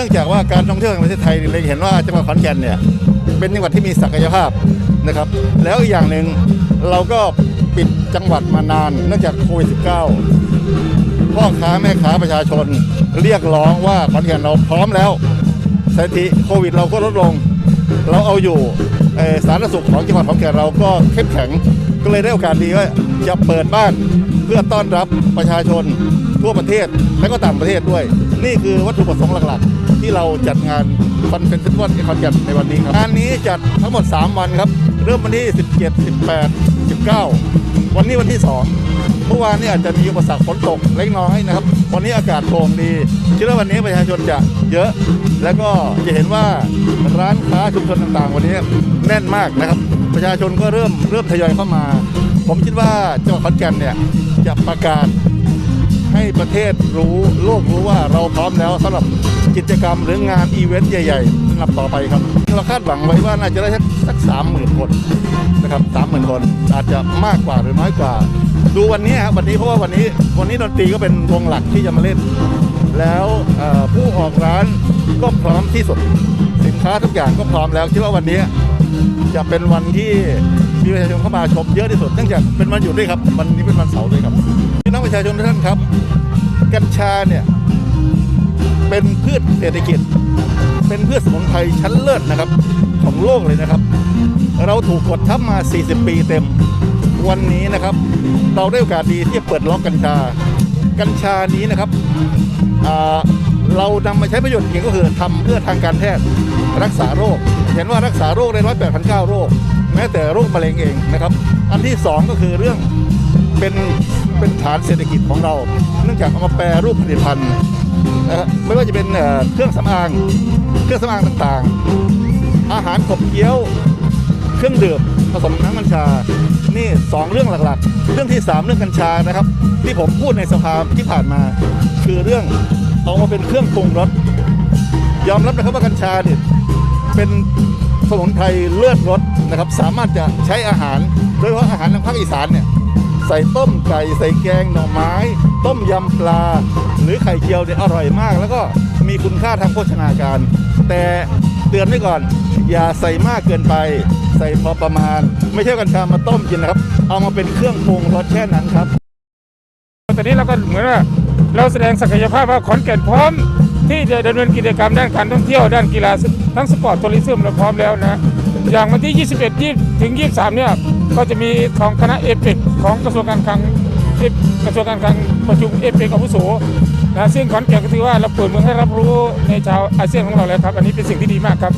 นื่องจากว่าการท่องเที่ยวแห่งประเทศไทยเนี่ยเราเห็นว่าจังหวัดขอนแก่นเนี่ยเป็นจังหวัดที่มีศักยภาพนะครับ แล้วอีกอย่างหนึ่งเราก็ปิดจังหวัดมานานเนื่องจากโควิด -19 พ่อค้าแม่ค้าประชาชนเรียกร้องว่าขอนแก่นเราพร้อมแล้วสถิติโควิดเราก็ลดลง เราเอาอยู่สาธารณสุขของจังหวัดขอนแก่นเราก็เข้มแข็งก็เลยได้โอกาสดีว่าจะเปิดบ้านเพื่อต้อนรับประชาชน ทั่วประเทศและก็ต่างประเทศด้วย นี่คือวัตถุประสงค์หลักๆ ที่เราจัดงานคอนเฟนซ์วันขอคอนแก่นในวันนี้ครับงานนี้จัดทั้งหมด 3 วันครับ เริ่มวันที่ 17 18 19 วันนี้วันที่ 2 เมื่อวานนี้อาจจะมีอุปสรรคฝนตกเล็กน้อยนะครับ วันนี้อากาศโปร่งดีคิดว่าวันนี้ประชาชนจะเยอะ แล้วก็จะเห็นว่าร้านค้าชุมชนต่างๆ วันนี้แน่นมากนะครับประชาชนก็เริ่มเริ่มทยอยเข้ามา ผมคิดว่าจังหวัดขอนแก่นเนี่ยจะประกาศ ให้ประเทศรู้โลกรู้ว่าเราพร้อมแล้วสำหรับกิจกรรมหรืองานอีเวนต์ใหญ่ๆสำหรับต่อไปครับ เราคาดหวังไว้ว่าน่าจะได้สักสามหมื่นคนนะครับสามหมื่นคนอาจจะมากกว่าหรือน้อยกว่า ดูวันนี้ครับวันนี้เพราะว่าวันนี้วันนี้ดนตรีก็เป็นวงหลักที่จะมาเล่น แล้วผู้ออกร้านก็พร้อมที่สุด สินค้าทุกอย่างก็พร้อมแล้วคิดว่าวันนี้จะเป็นวันที่มีประชาชนเข้ามาชมเยอะที่สุดเนื่องจากเป็นวันหยุดด้วยครับ วันนี้เป็นวันเสาร์ด้วยครับ ประชาชนทุกท่านครับ กัญชาเนี่ย เป็นพืชเศรษฐกิจ เป็นพืชสมุนไพรชั้นเลิศนะครับ ของโลกเลยนะครับ เราถูกกดทับมา 40 ปีเต็ม วันนี้นะครับ เราได้โอกาสดีที่จะเปิดล็อกกัญชา กัญชานี้นะครับอ่าเรานำมาใช้ประโยชน์จริงก็คือทำเพื่อทางการแพทย์รักษาโรค เห็นว่ารักษาโรคได้ร้อยแปดพันเก้าโรค แม้แต่โรคมะเร็งเองนะครับ อันที่สองก็คือเรื่องเป็น เป็นฐานเศรษฐกิจของเรา เนื่องจากเอามาแปรรูปผลิตภัณฑ์นะครับไม่ว่าจะเป็นเครื่องสำอาง เครื่องสำอางต่างๆ อาหารขบเคี้ยว เครื่องดื่มผสมน้ำกัญชา นี่สองเรื่องหลักๆ เรื่องที่สามเรื่องกัญชานะครับ ที่ผมพูดในสภาที่ผ่านมา คือเรื่องเอามาเป็นเครื่องปรุงรสยอมรับนะครับว่ากัญชาเนี่ยเป็นสมุนไพรเลือดรสนะครับ สามารถจะใช้อาหารโดยเฉพาะอาหารทางภาคอีสานเนี่ย ใส่ต้มไก่ใส่แกงหน่อไม้ ต้มยำปลา หรือไข่เจียวเนี่ยอร่อยมาก แล้วก็มีคุณค่าทางโภชนาการ แต่เตือนไว้ก่อน อย่าใส่มากเกินไป ใส่พอประมาณ ไม่ใช่กัญชามาต้มกินนะครับ เอามาเป็นเครื่องปรุงรสแค่นั้นครับตอนนี้เราก็เหมือนว่าเราแสดงศักยภาพว่าขอนแก่นพร้อม ที่จะดำเนินกิจกรรมด้านการท่องเที่ยวด้านกีฬาทั้งสปอร์ตทัวริซึมเราพร้อมแล้วนะอย่างวันที่ 21 20ถึง 23 เนี่ย ก็จะมีของคณะเอเปกของกระทรวงการคลังเอฟกระทรวงการคลังประชุมเอเปกอาวุโสนะซึ่งขอนแก่นก็ถือว่าเราเปิดเมืองให้รับรู้ในชาวอาเซียนของเราแล้วครับ อันนี้เป็นสิ่งที่ดีมากครับ